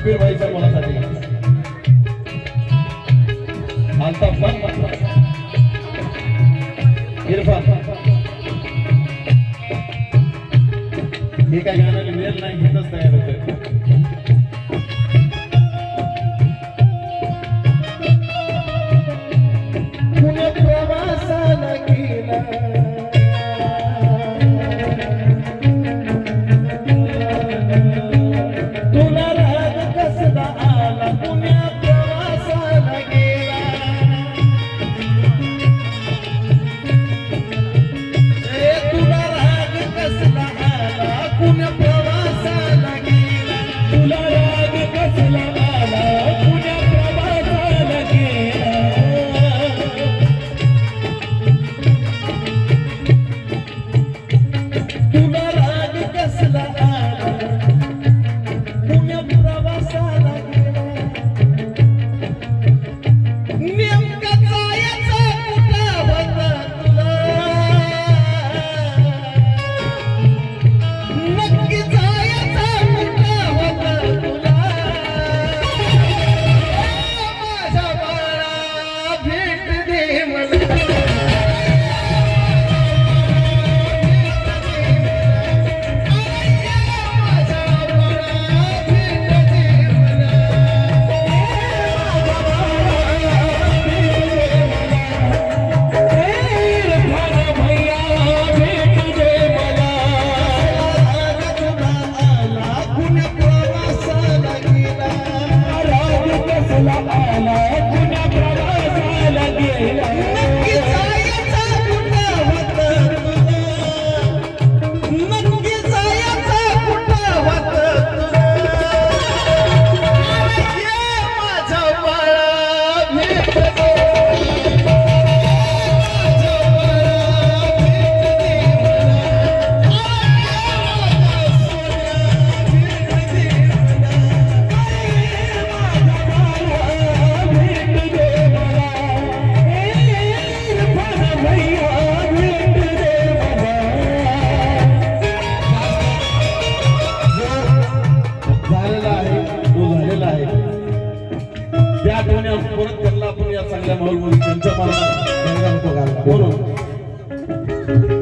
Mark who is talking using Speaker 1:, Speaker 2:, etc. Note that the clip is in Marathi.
Speaker 1: कबीर भाईच्या मुलासाठी आता पण इरफान. हे काय गाण्याला मिळेल नाही घेतच तयार होते Amen. आठवण्या परत त्यांना आपण या चांगल्या माहोल त्यांच्या मला बरोबर